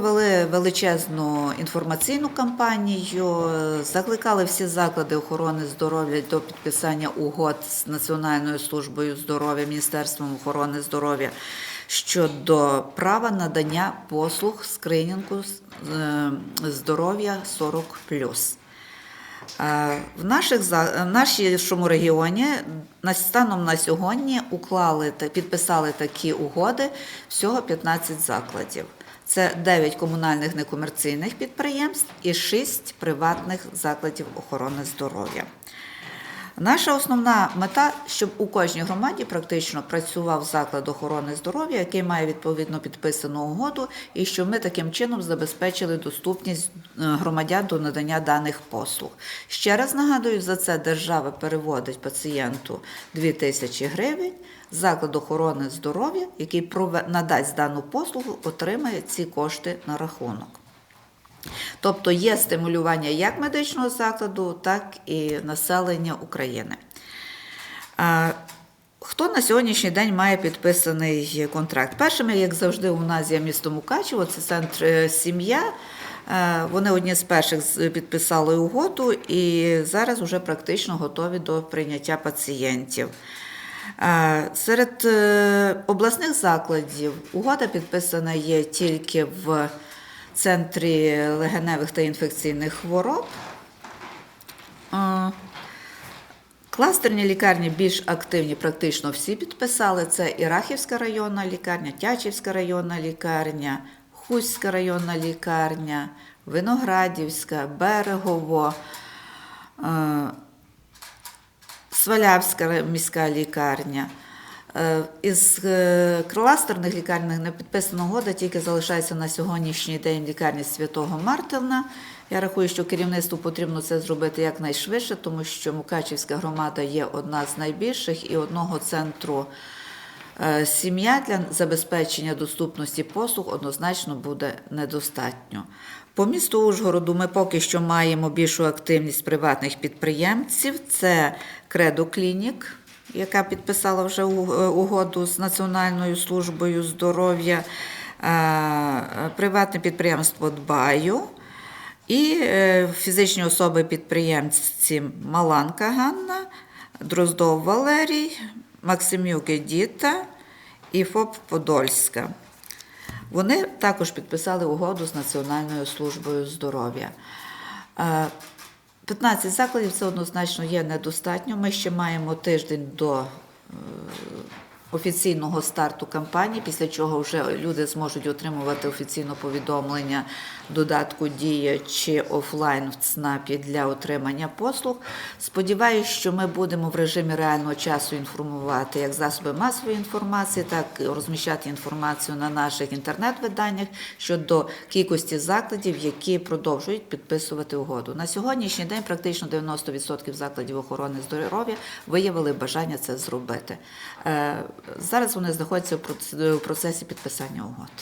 провели величезну інформаційну кампанію, закликали всі заклади охорони здоров'я до підписання угод з Національною службою здоров'я, Міністерством охорони здоров'я щодо права надання послуг скринінгу е, здоров'я 40 Е, В наших в нашому регіоні станом на сьогодні уклали та підписали такі угоди всього 15 закладів. Це 9 комунальних некомерційних підприємств і 6 приватних закладів охорони здоров'я. Наша основна мета, щоб у кожній громаді практично працював заклад охорони здоров'я, який має відповідно підписану угоду, і щоб ми таким чином забезпечили доступність е, громадян до надання даних послуг. Ще раз нагадую, за це держава переводить пацієнту 2 тисячі гривень. Заклад охорони здоров'я, який надасть дану послугу, отримає ці кошти на рахунок. Тобто є стимулювання як медичного закладу, так і населення України. Хто на сьогоднішній день має підписаний контракт? Першими, як завжди, у нас є місто Мукачево, це центр е, сім'я. Е, Вони одні з перших підписали угоду і зараз вже практично готові до прийняття пацієнтів. Е, Серед обласних закладів угода підписана є тільки в центрі легеневих та інфекційних хвороб. Кластерні лікарні більш активні, практично всі підписали. Це і Рахівська районна лікарня, Тячівська районна лікарня, Хуська районна лікарня, Виноградівська, Берегово, Свалявська міська лікарня. Е, Із е, кластерних лікарень не підписана угода, тільки залишається на сьогоднішній день лікарні Святого Мартина. Я рахую, що керівництву потрібно це зробити якнайшвидше, тому що Мукачівська громада є одна з найбільших і одного центру е, сім'я для забезпечення доступності послуг однозначно буде недостатньо. По місту Ужгороду ми поки що маємо більшу активність приватних підприємців. Це Кредо Клінік, яка підписала вже е, угоду з Національною службою здоров'я, е, приватне підприємство Дбаю. І е, фізичні особи підприємці Маланка Ганна, Дроздов Валерій, Максимюк Едіта і ФОП Подольська. Вони також підписали угоду з Національною службою здоров'я. Е, 15 закладів це однозначно є недостатньо. Ми ще маємо тиждень до е, офіційного старту кампанії, після чого вже люди зможуть отримувати офіційне повідомлення додатку Дія чи офлайн в ЦНАПі для отримання послуг. Сподіваюсь, що ми будемо в режимі реального часу інформувати як засоби масової інформації, так і розміщати інформацію на наших інтернет-виданнях щодо кількості закладів, які продовжують підписувати угоду. На сьогоднішній день практично 90% закладів охорони здоров'я виявили бажання це зробити. Зараз вони знаходяться в процесі підписання угод.